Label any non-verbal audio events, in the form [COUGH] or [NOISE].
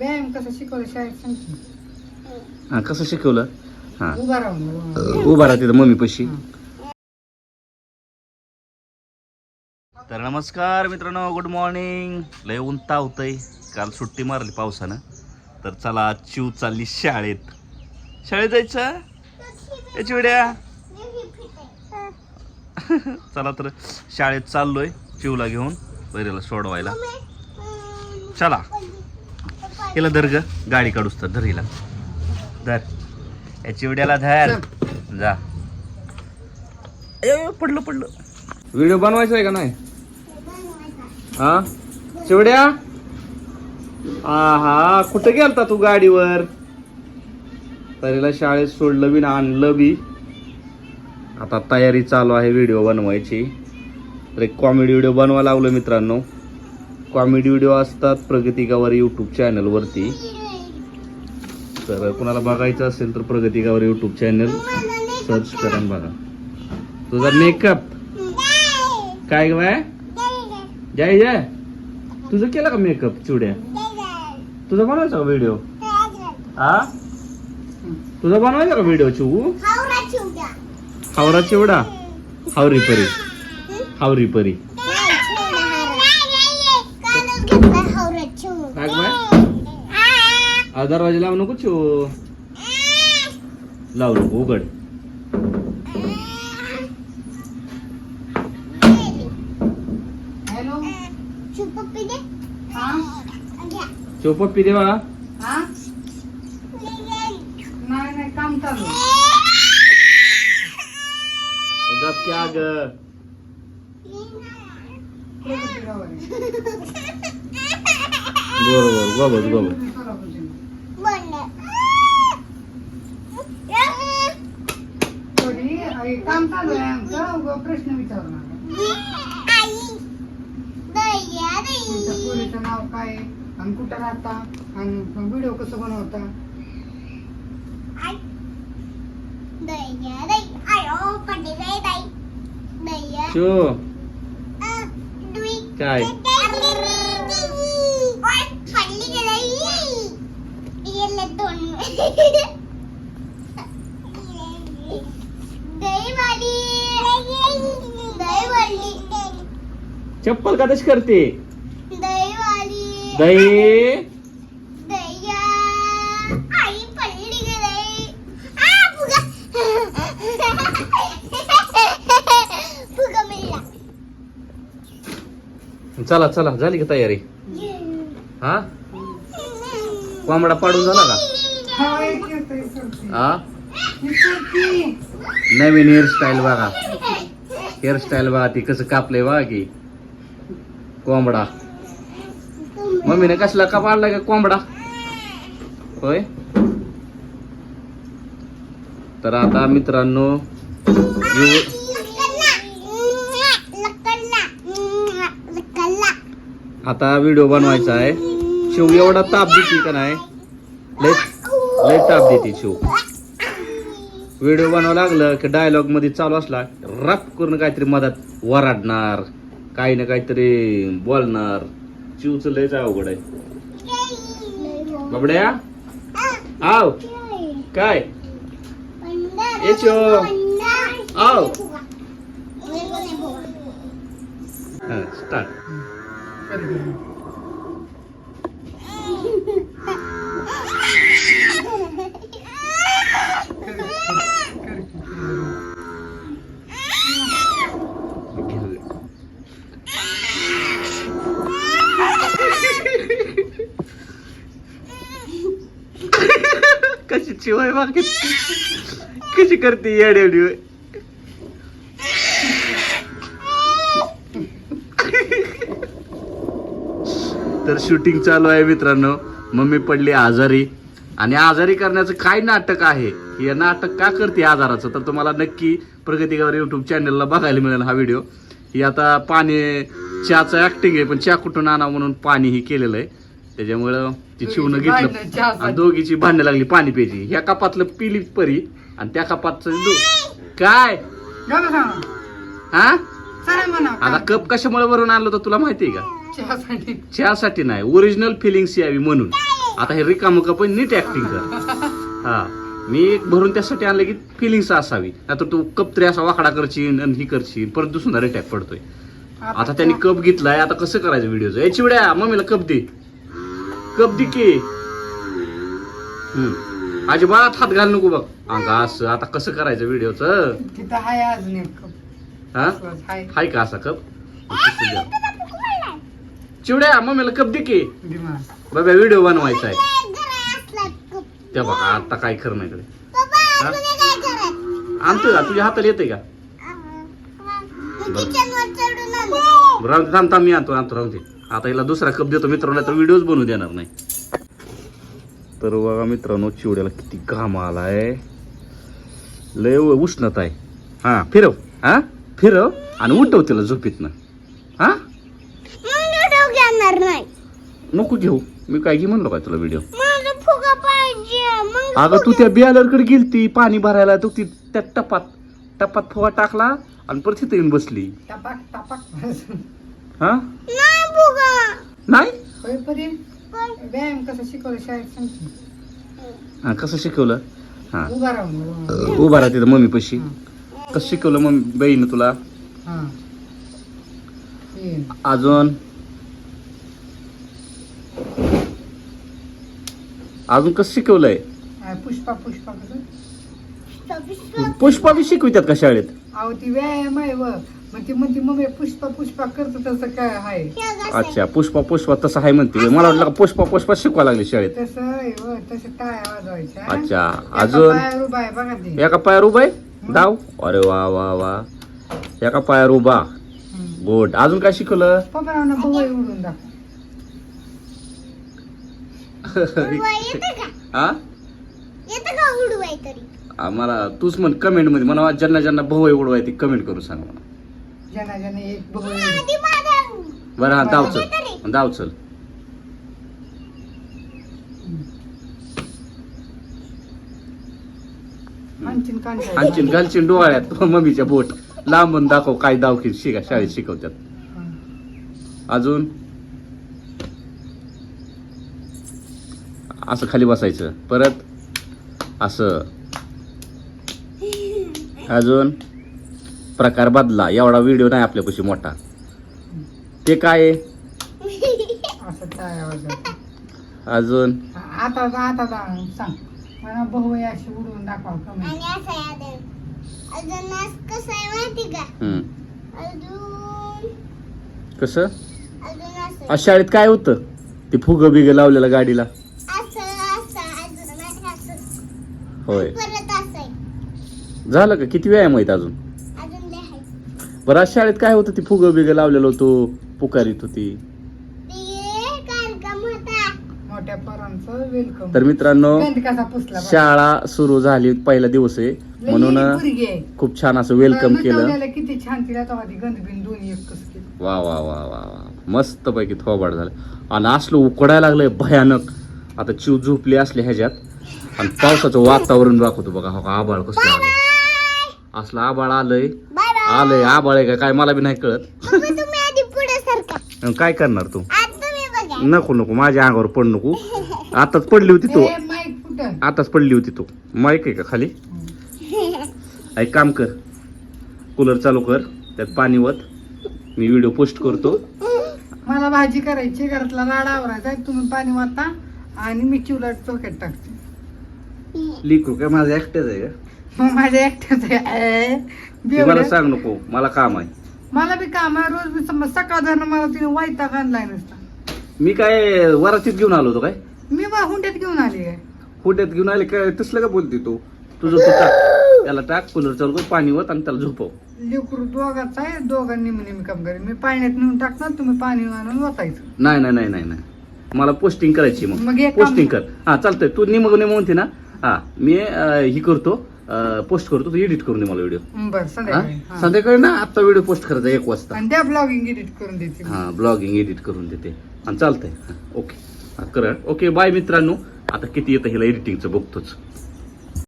व्यायाम कसा शिकवलं शाळेत सांगते हा कसं शिकवलं? हा. उभा राहून उभा. राहते मम्मी पशी. तर नमस्कार मित्रांनो गुड मॉर्निंग लय ऊन तावतंय काल सुट्टी मारली पावसानं. तर चला आज चिव चालली शाळेत. शाळेत जायचं? याची वेड्या? [LAUGHS] चला तर शाळेत चाललोय चिवला घेऊन बैरेला सोडवायला. चला. हिला धर ग गाडी काढूस तर धर हिला. धर. याची वेड्याला धर. जा. अयो, पडलं पडलं. व्हिडिओ बनवायचा आहे का नाही? हा? चिवड्या हा हा कुठं गेलता तू गाडीवर? तरीला शाळेत सोडलं बी ना आणलं बी. आता तयारी चालू आहे व्हिडिओ बनवायची. तर एक कॉमेडी व्हिडिओ बनवा लागलो मित्रांनो. कॉमेडी व्हिडिओ असतात प्रगती गावारी यूट्यूब चॅनलवरती तर कुणाला बघायचं असेल तर प्रगती गावारी यूट्यूब चॅनल सर्च करा बघा. तुझा मेकअप काय बाय? जय जय. तुझं केलं का मेकअप चिवड्या तुझा बनवायचा का व्हिडिओ हा तुझा बनवायचा का व्हिडिओ चिवू हावरा चिवडा. हावरी परी. हावरी परी काय ग बाय आ, दरवाजा लावू नको चिवू लावू नको उघड. हॅलो? हा? चिव पप्पी देवा. हा? नाही नाही काम चालू क्या ग गावात आहे. बरोबर आई, काम चालू आहे आमचं. उगाच प्रश्न विचारू नका तुमच्या पोरीचं नाव काय? आणि कुठं राहता? आणि व्हिडिओ कसं बनवता? चिव काय? [LAUGHS] चप्पल का तशी करते? दही? चला चला झाली का तयारी? हा? कोंबडा पाडून झाला का? हा. हा. नवीन हेअरस्टाईल बघा. हेअरस्टाईल बघा ती कसं कापलंय बघा की. कोंबडा. मम्मीने कसला का आणला का कोंबडा? होय? तर आता मित्रांनो आता व्हिडिओ बनवायचा आहे. शिव एवढा ताप देते का नाही? लय लय ताप देते शिव. व्हिडिओ बनवावं लागलं की डायलॉगमध्ये चालू असला रप करून काहीतरी मदत वराडणार. काही ना काहीतरी बोलणार. चिवच लयच अवघड आहे. बाबड्या? आव. काय? येचो आव. स्टार्ट कशी चिवाय बाकी कशी करते येड्या तर शूटिंग चालू आहे मित्रांनो. मम्मी पडली आजारी. आणि आजारी करण्याचं काय नाटक आहे? हे नाटक का करते आजाराचं? तर तुम्हाला नक्की प्रगतीगावर युट्यूब चॅनलला बघायला मिळेल हा व्हिडिओ ही आता पाणी चहाचं ऍक्टिंग आहे पण चहा कुठून आणा म्हणून पाणी ही केलेलं आहे. त्याच्यामुळं ती भांडणं घेतलं. आणि दोघीची भांडणं लागली पाणी प्यायची. ह्या कपातलं पिली परी आणि त्या कपातचं दो- काय. हा? आता कप कशामुळे वरून आणलं तर तुला माहिती आहे का? चहासाठी. नाही ओरिजिनल फिलिंग्स यावी म्हणून. आता हे रिकाम कप नीट ऍक्टिंग कर. हा. मी एक भरून त्यासाठी आणलं की फिलिंग्स असावी. नाहीतर तू कप तरी असा वाकडा करशील आणि ही करशील परत दुसरा रिटॅक पडतोय. आता त्यांनी कप घेतलाय आता कसं करायचं व्हिडिओचं याची वेळा मम्मीला कप दे. कप दे की हम्म. अजिबात हात घाल नको बघ. अंगा असं आता कसं करायचं व्हिडिओचं? तिथं हाय हा? हाय. हाय का असा कप? चिवड्या मम्मीला कप दे की बाबा व्हिडिओ बनवायचा आहे. त्या बघा आता काय खरं नाही कडे आणतोय का? तुझ्या हाताला येते का? राहून दे, थांब थांब मी आणतो आणतो राहून दे. आता हिला दुसरा कप देतो मित्रांनो तर व्हिडिओच बनवू देणार नाही. तर बघा मित्रांनो चिवड्याला किती घाम आलाय. लय उष्णता आहे. हा. फिरव. हा? फिरव आणि उठव तिला झोपीतनं. हा? नाही. नको घेऊ. मी काय घे म्हणलो काय तुला व्हिडिओ मला फुगा पाहिजे. मग अगं तू त्या बियालरकडे गेलती पाणी भरायला. तू ती त्या टपात टपात फुगा टाकला आणि परत तिथे येऊन बसली. टपाक टपाक. हा? नाही? होय व्यायाम कसा शिकवलं शाळेत हा कसं शिकवलं? हा. उभा राहून उभा राहून. उभा राहा तिथं मम्मी पशी. कसं शिकवलं मम्मी बाईनं तुला? हा. अजून? अजून कसं शिकवलंय? आ, पुष्पा पुष्पा कसं? पुष्पा बी शिकवितात का शाळेत? अहो ती व्यायाम आहे व. मग ती म्हणते मग पुष्पा पुष्पा करतो तसं काय आहे? अच्छा पुष्पा पुष्पा तसं आहे म्हणते. मला वाटलं का पुष्पा पुष्पा शिकवा लागली शाळेत. तसं आहे व तसं टाळ्या वाजवायच्या अच्छा अजून? पायावर उभा आहे बघा ते. एका पायावर उभा आहे? डाव अरे वा वा वा. एका पायावर उभा. गोड. अजून काय शिकवलं? पप्पांना भुवई उडून दाखव येतं का हा? येतं का उडवाय तरी? आम्हाला तूच म्हण कमेंटमध्ये मला ज्यांना ज्यांना भवय उडवाय ती कमेंट करू सांग मला. एक माझा बरं हा दाव चल. दाव चल. आणखीन कांदा आणखीन घालशील डोळ्यात. [LAUGHS] मम्मीच्या बोट. लांबून दाखव काय दावखील शिका शाळेत शिकवतात. अजून? असं खाली बसायचं. परत? असं. [LAUGHS] अजून? प्रकार बदला एवढा व्हिडिओ नाही आपल्यापाशी मोठा. ते काय? आहे? असं अजून? आता आता दा- सांग. मला भुवई अशी उडवून दाखवा कमी आणि असं आहे अजून. अजून आज कसं आहे माहिती का? हम्म. अजून कसं? अजून असं. आज शाळेत काय होतं? ते फुग बिग लावलेलं गाडीला. असं असं अजून माहिती का असं. होय. परत असं आहे. झालं का? किती व्यायाम आहेत अजून? बरं आज शाळेत काय होतं? ती फुग बिग लावलेलं होतं पुकारीत होती. मोठ्या पोरांचं वेलकम तर मित्रांनो गंध कसा पुसला बघा. शाळा सुरू झाली पहिला दिवस आहे. लई म्हणून पोरगी आहे. खूप छान असं वेलकम केलं. मिटवलेलं किती छान तिला तेव्हा ती गंध बिन दोन्ही एक कस केलं. वा वा वा वा वा. मस्त पैकी थोबाड झालं. आणि असलं उकडायला लागलंय भयानक. आता चिव झोपली असली ह्याच्यात. आणि पावसाचं वातावरण दाखवतो बघा हो का आबाळ कसलं आलंय. असलं आबाळ आलंय. आलंय आबाळ आहे का? काय मला बी नाही कळत. मग तुम्ही आधी पुढे सरका आणि काय करणार तू? आज तुम्ही बघा. नको नको माझ्या अंगावर पड नको. आताच पडली होती तू. माईक आताच पडली होती तू. माईक आहे का खाली? [LAUGHS] एक काम कर. कूलर चालू कर. त्यात पाणी वत. मी व्हिडिओ पोस्ट करतो. मला भाजी करायची घरातला राडा आवरायचा तुम्ही पाणी वाटा आणि मी चिवलाट चोक्यात टाकते. लिकू काय? माझं ऍक्टच आहे का? मग माझ्या एकट्याच मला. सांग नको मला काम आहे. मला बी काम आहे रोज मी समज सकाळ धरणं मला तिने वायताग आणलाय नसता. मी काय वरातीत घेऊन आलो होतो काय? मी बा हुंड्यात घेऊन आली हुट्यात घेऊन आले काय तसलं का बोलते तू? तुझं तू टाक. त्याला टाक कूलर चालू कर पाणी वत आणि त्याला झोपव. लेकरू दोघाचा आहे दोघांनी म्हणे मी काम करेन. मी पाण्यात नेऊन टाकणार तुम्ही पाणी आणून वाचायचं नाही नाही नाही नाही नाही. मला पोस्टिंग करायची मग. मग एक काम- पोस्टिंग कर. हा चालतंय. तू निमग निम म्हणते ना? हा मी अं, ही करतो. पोस्ट करतो तू एडिट करून दे मला व्हिडिओ बर संध्याकाळी. हा. संध्याकाळी ना आता व्हिडिओ पोस्ट करायचा एक वाजता. आणि त्या ब्लॉगिंग एडिट करून देते मी. हा ब्लॉगिंग एडिट करून देते. आणि चालतंय. ओके कर. ओके बाय मित्रांनो. आता किती येतं हिला एडिटिंगचं बघतोच.